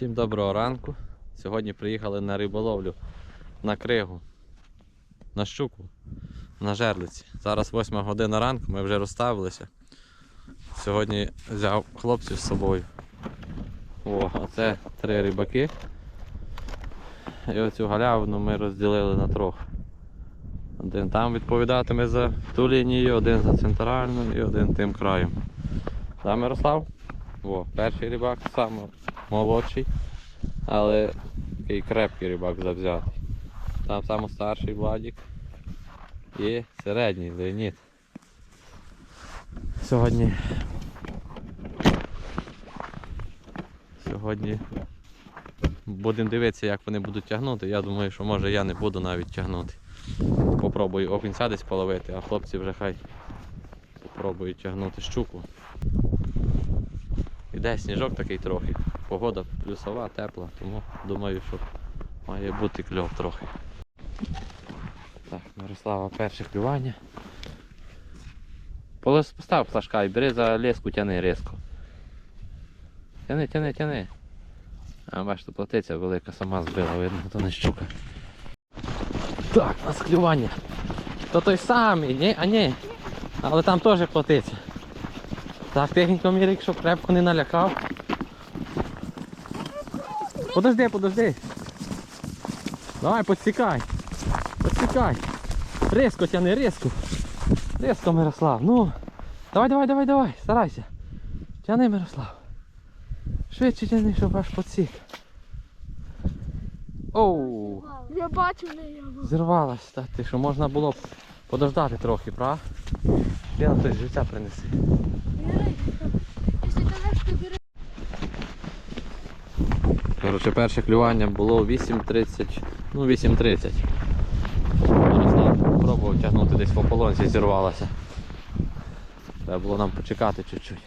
Всім доброго ранку. Сьогодні приїхали на риболовлю на кригу, на щуку, на жерлиці. Зараз 8 година ранку, ми вже розставилися. Сьогодні взяв хлопців з собою. О, а це три рибаки. І оцю галявину ми розділили на трьох. Один там відповідатиме за ту лінію, один за центральну і один тим краєм. Да, Мирослав? О, перший рибак, саме молодший, але такий крепкий рибак завзятий. Там саме старший Владик і середній Леонід. Сьогодні. Сьогодні будемо дивитися, як вони будуть тягнути. Я думаю, що може я не буду навіть тягнути. Попробую окунця десь половити, а хлопці вже хай попробують тягнути щуку. Іде сніжок такий трохи. Погода плюсова, тепла, тому думаю, що має бути кльов трохи. Так, Мирослава перше клювання. Постав флажка і бери за леску, тяни різко. Тяни, тяни, тяни. А бачите, платиця велика сама збила, видно, то не щука. Так, у нас клювання. То той самий, ні? А ні. Але там теж платиця. Так, техніко Мірик, щоб крепко не налякав. Подожди, подожди. Давай, підсікай. Підсікай. Різко тяни, різко. Різко, Мирослав. Ну. Давай, давай, давай, давай, старайся. Тяни, Мирослав. Швидше тяни, щоб аж підсік. Оу, Я бачу не я. зірвалась. Та ти що можна було б подождати трохи, прав? Я на той живця принеси. Якщо ти легко бери. Коротше, перше клювання було 8.30, ну 8.30. Мирослав пробував тягнути десь по полонці, зірвалася. Треба було нам почекати чуть-чуть.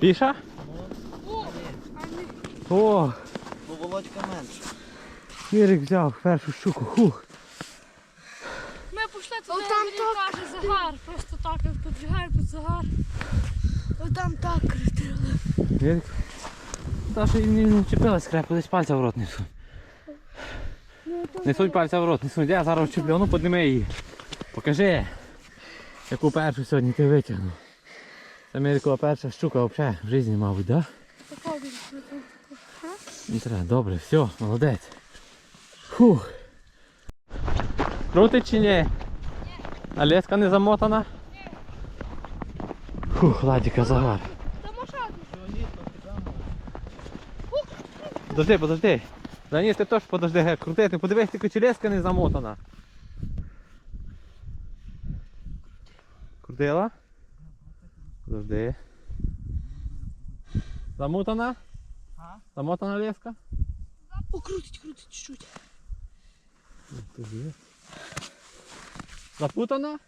Піша? О, Бо володька менше. Мірик взяв першу щуку. Хух. Ми пішли туди, каже загар. Просто так, як підбігає під загар. Там так крутили. Мірик. Та що їм не вчепилась крепко, десь пальця в рот несуть. Не суть пальця в рот, не суть. Я зараз вчеплю, ну підніми її. Покажи, яку першу сьогодні ти витягнув. Це Мірикова перша щука взагалі в житті, мабуть, так? Да? Не треба, добре, все, молодець. Фух. Крутить чи ні? А леска не замотана? Фух, Ладіка загар. Подожди, подожди. Да ні, ти теж подожди, ге, крутити, подивись, тільки чи леска не замотана. Крутила? Подожди. Замотана? А? Замотана леска? О, крутить, крутить чуть-чуть. Запутана?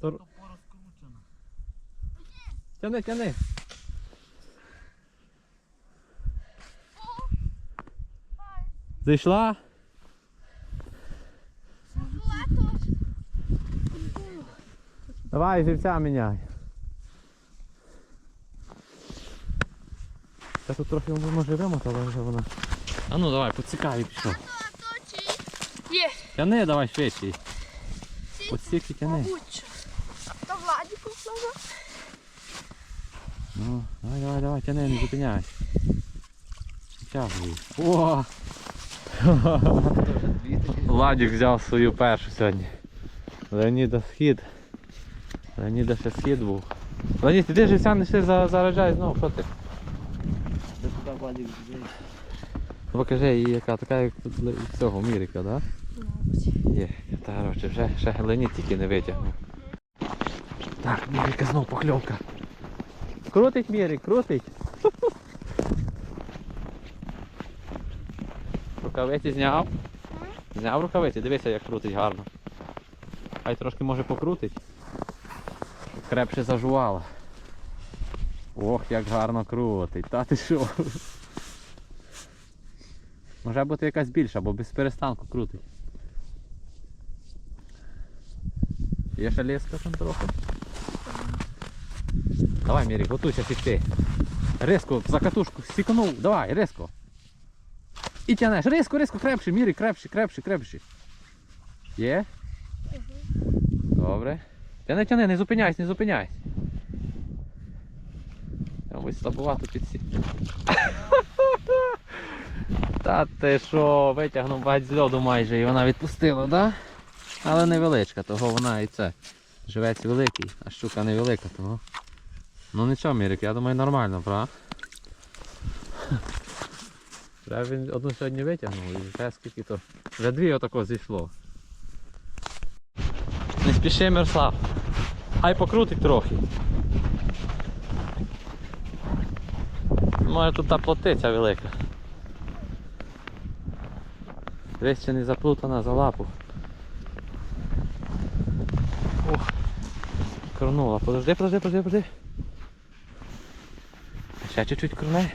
Тор-. Тяни, тяни. Зайшла? Давай живця міняй. Та тут трохи може вимотала вже вона. А ну давай, поцікай і. Є. Тяни давай швидше. Подсік і тяни. Мабуть. Та Владі поплава. Ну, давай, давай, давай, тяни, не зупиняй. Тягуй. О! Владик взяв свою першу сьогодні. Леоніда схід. Леоніда ще схід був. Леонід, іди живця не за, заражай знову, що ти? Ти. Ну, Покажи її яка така, як тут цього Мірика, да? Є, та коротше, вже ще Леонід тільки не витягнув. Так, Мірика знов покльовка. Крутить Мірик, крутить. Рукавиці зняв. Зняв рукавиці, дивися як крутить гарно. Хай трошки може покрутить. Крепше зажувала. Ох, як гарно крутить. Та ти що? Може бути якась більша, бо без перестанку крутить. Є ще леска там трохи. Давай, Мірік, готуйся сікти. Резко, за катушку, сікнув, давай, резко. І тянеш, резко, резко, крепше, Мірік, крепше, крепше, крепше. Є? Добре. Тяни, тяни, не зупиняйся, не зупиняйся. Ось слабувато підсі. Та ти що, витягнув бать з льоду майже і вона відпустила, да? Але невеличка, того вона і це. Живець великий, а щука невелика, того. Ну нічого, Мірик, я думаю нормально, правда? Вже він одну сьогодні витягнув і вже скільки то. Вже дві отако зійшло. Не спіши, Мирослав. Хай покрутить трохи. Може тут та плотиця велика. Десь ще не заплутана за лапу. Ух. Корнула. Подожди, подожди, подожди, подожди. Ще чуть-чуть корне.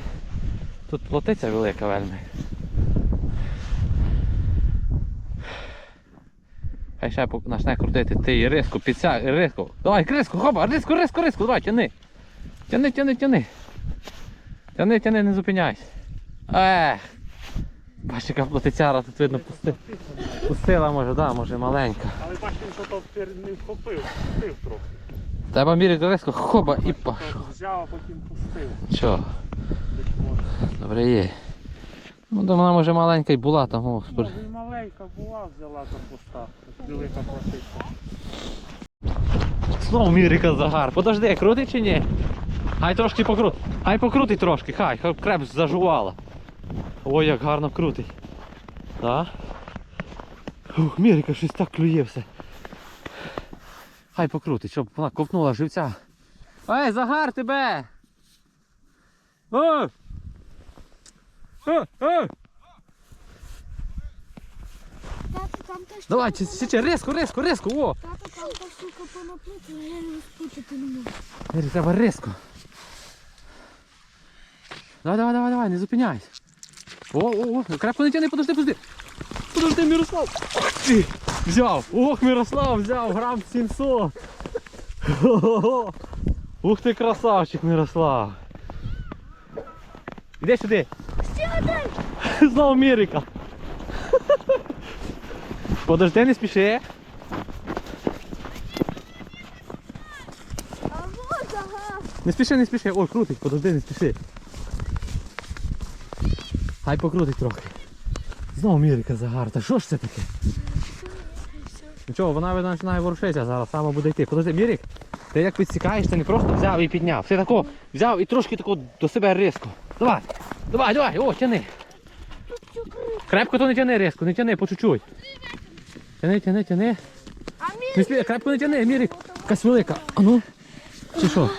Тут плотиця велика вельми. Хай ще почне крутити. Ти риску, підся, риску. Давай, риску, хоба, риску, риску, риску, давай, тяни. Тяни, тяни, тяни. Тяни, тяни, не зупиняйся. Ех. Бачиш, яка плотицяра тут видно пусти. Пустила може, да, може маленька. Але бачив, що то не вхопив, пустив трохи. Треба міряти риску, хоба і паш. Взяв, а потім пустив. Що? Добре є. Ну, то вона може маленька й була там, господи. Може і маленька була, взяла там пуста. Велика платиця. Знову Мірика загар. Подожди, крутить чи ні? Хай трошки покрут. Хай покрутить трошки, хай, хай креп зажувала. Ой, як гарно крутить. Да? Ух, Мірика щось так клює все. Хай покрутить, щоб вона ковтнула живця. Ей, загар тебе! О! О! О! Тато, там та штука. Давай, чи- чи- чи, резко, резко, резко, о! Тато, там та штука понаплутала, я не розпутати не можу. Треба резко. Давай, давай, давай, давай, не зупиняйся. О, о, о, крепко не тяни, подожди, подожди. Подожди, Мирослав. Ох ти, взяв. Ох, Мирослав, взяв, грам 700. Хо-хо-хо. Ух ти, красавчик, Мирослав. Іди сюди. Знову Мірика. Подожди, не спіши. Не спіши, не спіши. Ой, крутить, подожди, не спіши. Хай покрутить трохи. Знову Мірика загар. Та що ж це таке? Нічого, вона починає ворушитися зараз, саме буде йти. Подожди, Мірик, ти як підсікаєш, ти не просто взяв і підняв. Ти тако взяв і трошки тако до себе різко. Давай, давай, давай, о, тяни. Крепко то не тяни різко, не тяни, по чуть-чуть. Тяни, тяни, тяни. Не спі... Крепко не тяни, Мірик. Якась велика. А ну. Чи що?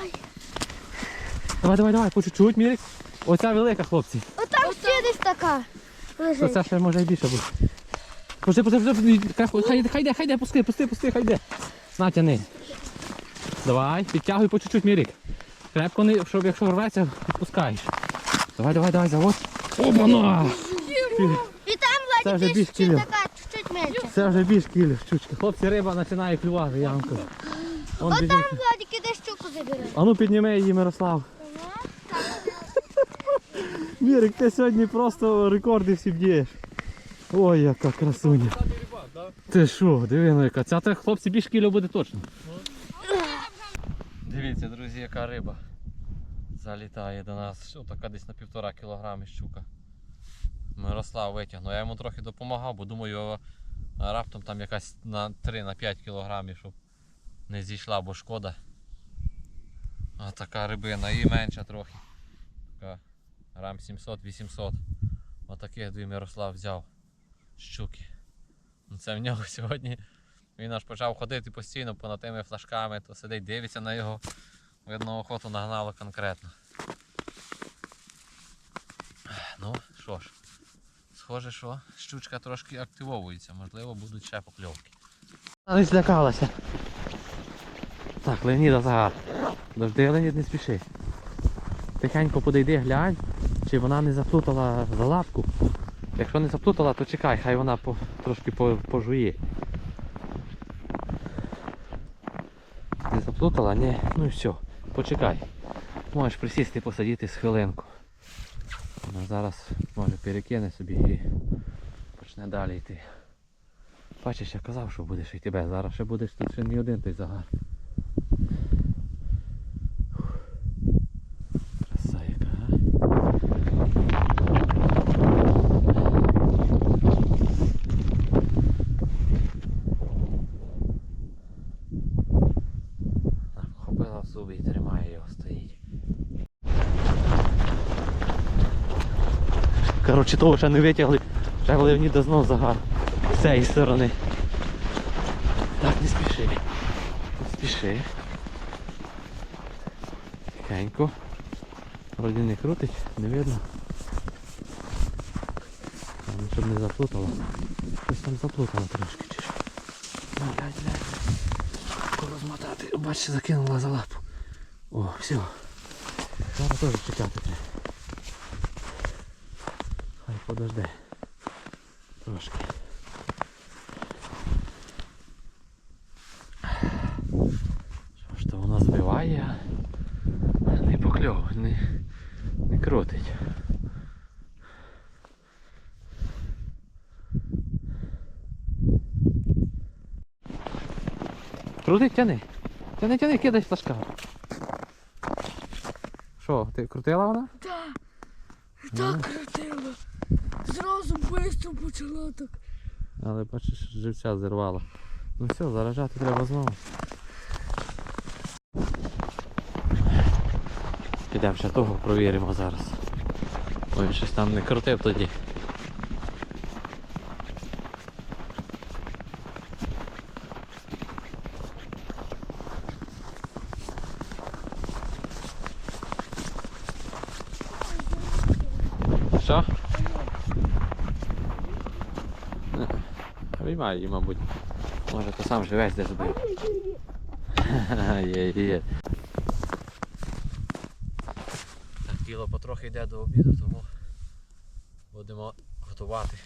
Давай, давай, давай, по чуть-чуть, Мірик. Оця велика, хлопці. Отам ще десь така лежить. це ще може і більше буде. Пусти, пусти, пусти, хай хай йде, хай йде, пусти, пусти, пусти, хай йде. На, тяни. Давай, підтягуй по чуть-чуть, Мірик. Крепко не, щоб якщо рветься, відпускаєш. Давай, давай, давай, заводь. Опана! І там Це вже більш ще така, чуть-чуть менше. Це вже більш кіль, щучка. Хлопці, риба починає клювати, я вам кажу. Вон Отам біжить. Владик іде щуку забере. А ну підніми її, Мирослав. Мірик, ти сьогодні просто рекорди всі б'єш. Ой, яка красуня. Ти що, диви, ну яка. Ця хлопці більш кіло буде точно. Дивіться, друзі, яка риба залітає до нас. Що така десь на півтора кілограми щука. Мирослав витягнув. Я йому трохи допомагав, бо думаю, раптом там якась на 3-5 кілограмів, щоб не зійшла, бо шкода. А така рибина і менша трохи. Така грам 700-800. Отаких дві Мирослав взяв щуки. Ну Це в нього сьогодні. Він аж почав ходити постійно понад тими флажками, то сидить, дивиться на його. Видно, охоту нагнало конкретно. Ну, що ж, схоже, що щучка трошки активовується, можливо, будуть ще покльовки. Не злякалася. Так, Леоніда загар. Дожди, Леонід, не спіши. Тихенько подійди, глянь, чи вона не заплутала за лапку. Якщо не заплутала, то чекай, хай вона по, трошки по, пожує. Не заплутала? Ні. Ну і все. Почекай. Можеш присісти, посидіти з хвилинку. Вона зараз може перекине собі і почне далі йти. Бачиш, я казав, що будеш йти без. Зараз ще будеш тут ще не один той загар. Фух. Краса яка, а? Так, Вхопила в зуби і тримає його, стоїть. Коротше, того ще не витягли. Ще Леоніда знов загар. З цієї сторони. Так, не спіши. Не спіши. Тихенько. Вроді не крутить, не видно. Там, щоб не заплутало. Щось там заплутало трошки чи що. Ну, розмотати. Бачиш, закинула за лапу. О, все. Зараз теж чекати треба. Хай подожде. Трошки. Що ж то воно збиває, а не покльовує, не, не крутить. Крутить, тяни. Тяни, тяни, кидай флажка. Що, ти крутила вона? Так. Так крутила. Зразу швидко почала так. Але бачиш, живця зірвала. Ну все, заражати треба знову. Підемо ще того провіримо зараз. Ой, щось там не крутив тоді. Що? Виймай її, мабуть. Може то сам живець де збив. Є, є. Так, діло потрохи йде до обіду, тому будемо готувати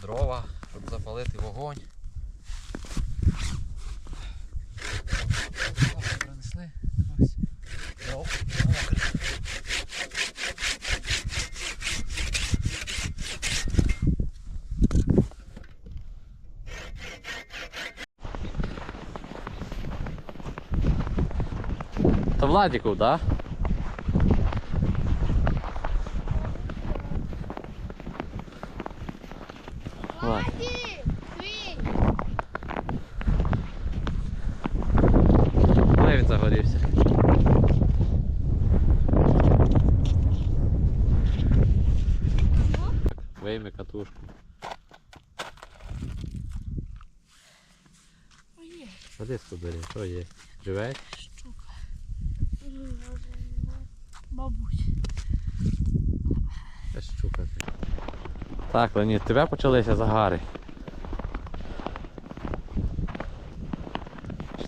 дрова, щоб запалити вогонь. Принесли Та да? Влад. Коли він загорівся? Вийми катушку. Ой, що є? Живець? Ти. Так, Леонід, тебе почалися загари.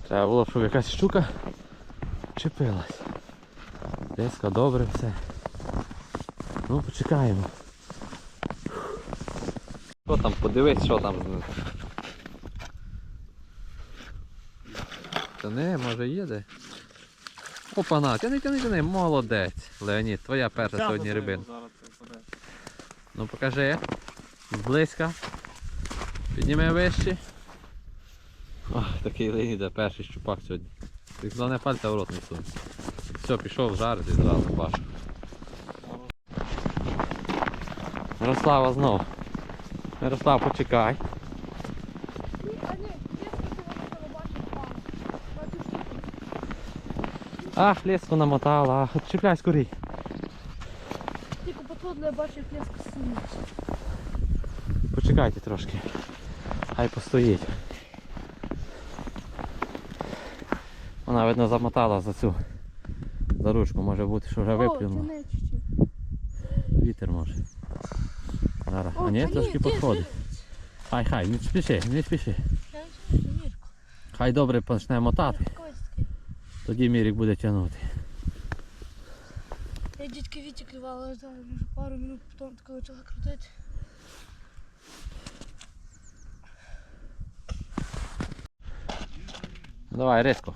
Треба було, щоб якась щука чепилась. Десь добре все. Ну, почекаємо. Що там, подивись, що там. Та не, може їде. Опана, тяни, тяни, тяни, молодець. Леонід, твоя перша сьогодні рибина. Зараз це буде. Ну покажи. Зблизька. Підніми вище. Ох, такий Леоніда, перший щупак сьогодні. Ти головне пальця в рот не сунь. Все, пішов жарити зразу пашу. Мирослава знов. Мирослав, почекай. Ні, а ні, дівчинка ти бачиш пан. Бачиш, Ах, леску намотала, ах, чіпляй скорій. тільки потрудно я бачу, як леска синить. Почекайте трошки. Хай постоїть. Вона, видно, замотала за цю за ручку, може бути, що вже виплюнула. Вітер може. Зараз. О, А ні, трошки підходить. Хай, хай, не спіши, не спіши. Хай добре почне мотати. тоді Мірік буде тягнути. Я дітки Віті клювала, зараз може пару минут потім таке почала крутити. Давай, різко.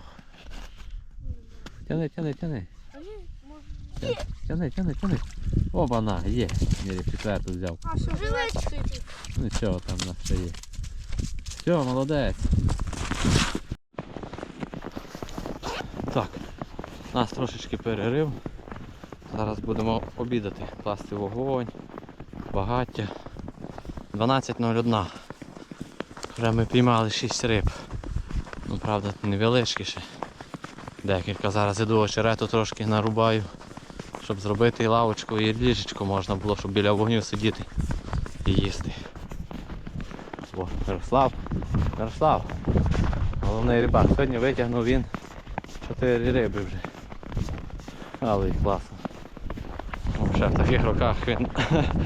Тяни, тяни, тяни. А ні, може. Тяни, тяни, тяни. Оба на, є. Мірі четверту взяв. А що живе? Ну чого там у нас ще є. Все, молодець. Так, нас трошечки перерив. Зараз будемо обідати, класти вогонь, багаття. 12.01. Вже ми піймали 6 риб. Ну правда невеличкі ще. Декілька зараз іду очерету трошки нарубаю, щоб зробити і лавочку, і ліжечко можна було, щоб біля вогню сидіти і їсти. О, Мирослав. Мирослав. Головний рибак. Сьогодні витягнув він 4 риби вже. Але й класно. Ще в таких роках він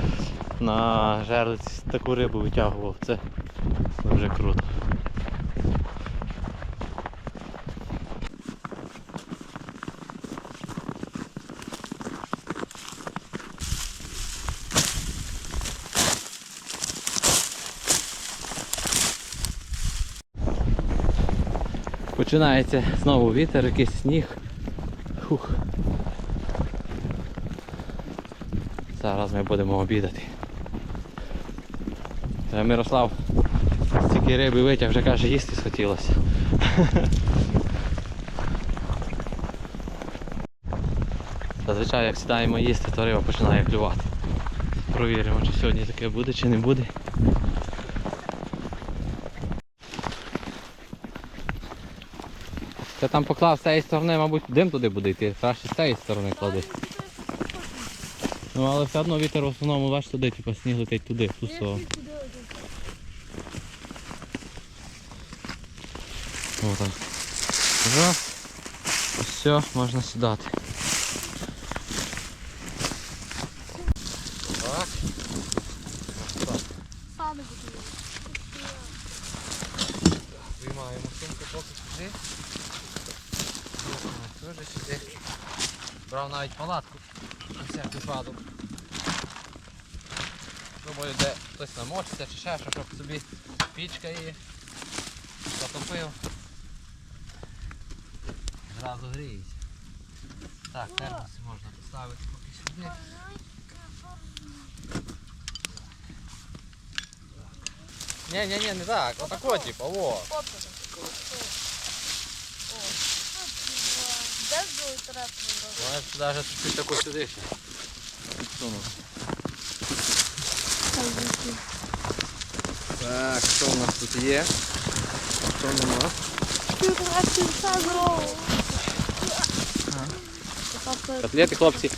на жерлиці таку рибу витягував. Це дуже круто. Починається знову вітер, якийсь сніг. Фух. Зараз ми будемо обідати. Та Мирослав стільки риби витяг, вже каже, їсти схотілося. Зазвичай як сідаємо їсти, то риба починає клювати. Провіримо, чи сьогодні таке буде, чи не буде. Ти там поклав з цієї сторони, мабуть, дим туди буде йти, краще з цієї сторони клади. Ну але все одно вітер в основному бач туди, типу сніг летить туди, в ту сторону. Отак. Раз. Все, можна сідати. Брав навіть палатку. На всяк випадок. Думаю, де хтось намочиться чи ще що, щоб собі пічка її затопив. Зразу гріється. Так, термоси можна поставити поки сюди. Ні, ні, ні, не так. Отако, типу, во. Де ж Можеш навіть чуть-чуть таку сюди ще. підсунути. Так, що у нас тут є? Що нема? Котлети, хлопці,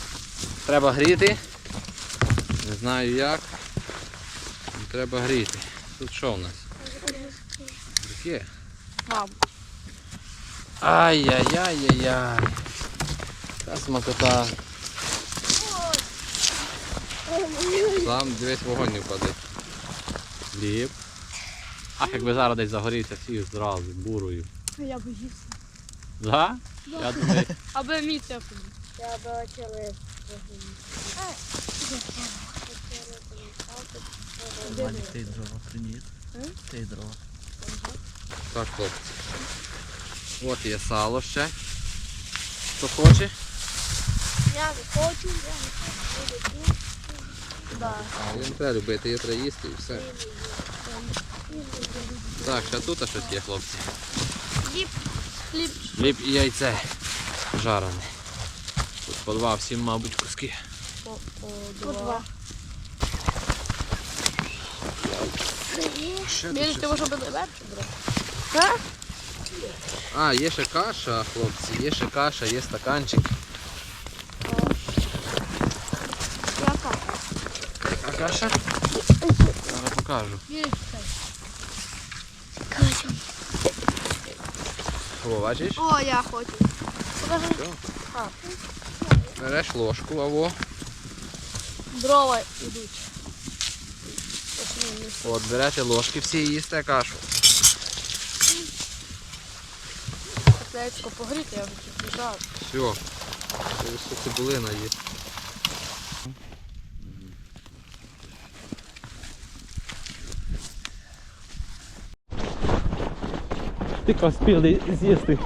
треба гріти. Не знаю як. Треба гріти. Тут що у нас? Таке. Ай-яй-яй-яй-яй. Та смакота. Сам дивись вогонь не впаде. Ліп. Ах, якби зараз десь загорівся всі зразу, бурою. Я боюся. Да? Я думаю, Аби мій ходив. Я бачила. Валік, ти дрова приніс. Ти дрова. так, хлопці. От є сало ще. Хто хоче? Я не хочу, я не хочу. Да. Не треба любити, її треба їсти і все. Так, ще тут щось є, хлопці. Хліб. Хліб. Хліб і яйце жарене. Тут по два всім, мабуть, куски. По два. Ще Міриш, ти може буде легше, бро? А, є ще каша, хлопці, є ще каша, є стаканчик. Яка? А каша? Зараз покажу. О, бачиш? О, я хочу. Покажи. Береш ложку, аво. Дрова йдуть. От, берете ложки всі і їсте кашу. Погріти, я вже. Все. Це цибулина є. Ти спіли з'їсти.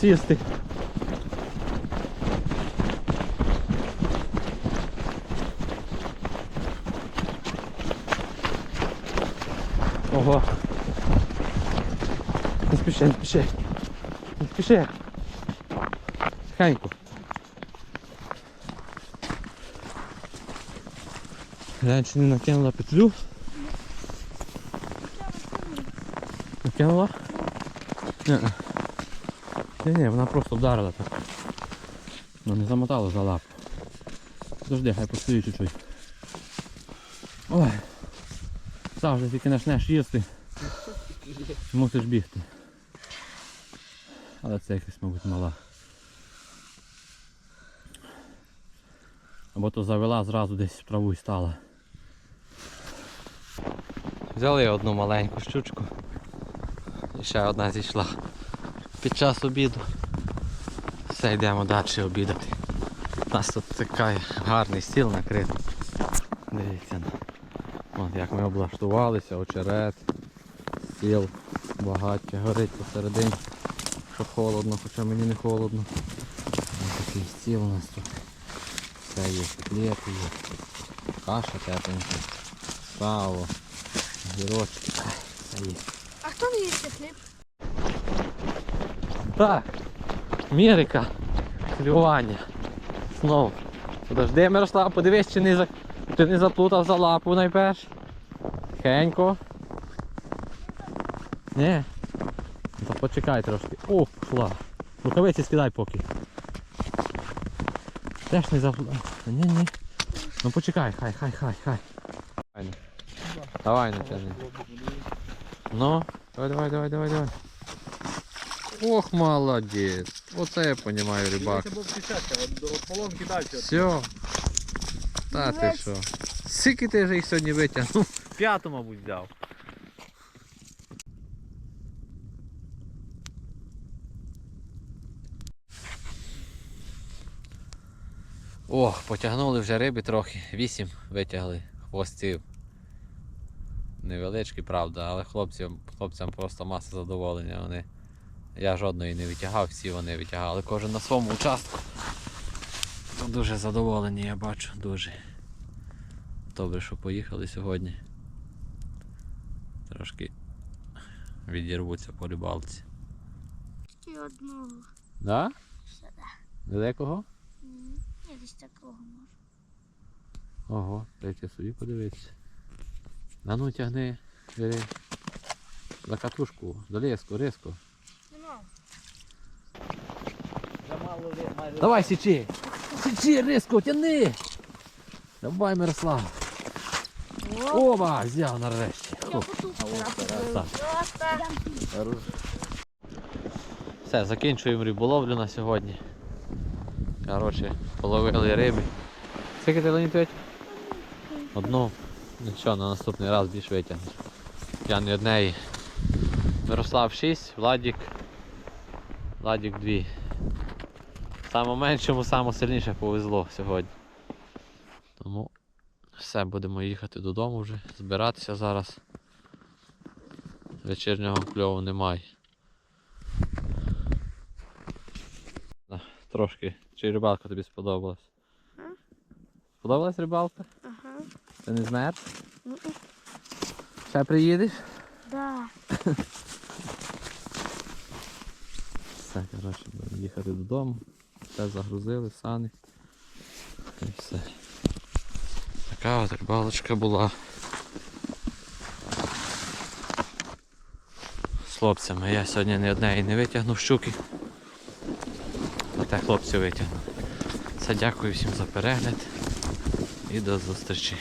сісти. Ого. Не спіши, не спіши. Не спіши. Тихенько. Глянь, не накинула петлю. Накинула? Ні. Ні, ні, вона просто вдарила так. Ну не замотала за лапу. Подожди, хай постоїть чуть-чуть. Ой. Завжди тільки почнеш їсти. Мусиш бігти. Але це якась, мабуть, мала. Або то завела зразу десь в траву і стала. Взяли одну маленьку щучку. Ще одна зійшла. Під час обіду. Все, йдемо далі обідати. У нас тут такий гарний стіл накритий. Дивіться. ну. От як ми облаштувалися, очерет, стіл, багаття горить посередині, щоб холодно, хоча мені не холодно. Ось такий стіл у нас тут. Все є, котлети є, каша тепленька, сало, гірочки, все є. Хто не їсть хліб? Так, Мірика, клювання. Знову. Подожди, Мирослав, подивись, чи не, за... чи не заплутав за лапу найперш. Тихенько. Ні. Ну, Та почекай трошки. О, пішла. Рукавиці скидай поки. Теж не заплутав. Ні, ні. Ну почекай, хай, хай, хай, хай. Давай, не тяни. Ну, давай, давай, давай, давай, давай. Ох, молодець. Оце я розумію, рибак. Поломки далі. Все. Та ти що? Скільки ти вже їх сьогодні витягнув? П'яту, мабуть, взяв. Ох, потягнули вже риби трохи. Вісім витягли хвостів. Невеличкі, правда, але хлопцям, хлопцям просто маса задоволення. Вони... Я жодної не витягав, всі вони витягали, кожен на своєму участку. Ну, Дуже задоволені, я бачу, дуже. Добре, що поїхали сьогодні. Трошки відірвуться по рибалці. Ще одного. Да? Ще да. Далекого? Я десь такого можу. Ого, дайте собі подивитися. На ну тягни, бери. За катушку, за леску, резко. Нема. Давай січи! Січи, резко, тяни! Давай, Мирослав! Оба! Взяв нарешті. Хоп. Все, закінчуємо риболовлю на сьогодні. Коротше, половили риби. Скільки ти Леонід Одну. Нічого, на наступний раз більш витягнеш. Я не однеї. Мирослав 6, Владік. Владік 2. Саме меншому, саме сильніше повезло сьогодні. Тому все, будемо їхати додому вже, збиратися зараз. Вечірнього кльову немає. Трошки. Чи рибалка тобі сподобалась? Сподобалась рибалка? Ти не? Ну, Ще приїдеш? да. Все, коротше, будемо їхати додому. Все загрузили, сани. І все. Така от рибалочка була. З хлопцями. Я сьогодні ні однієї не витягнув щуки. Проте хлопці витягнули. Все, дякую всім за перегляд і до зустрічі.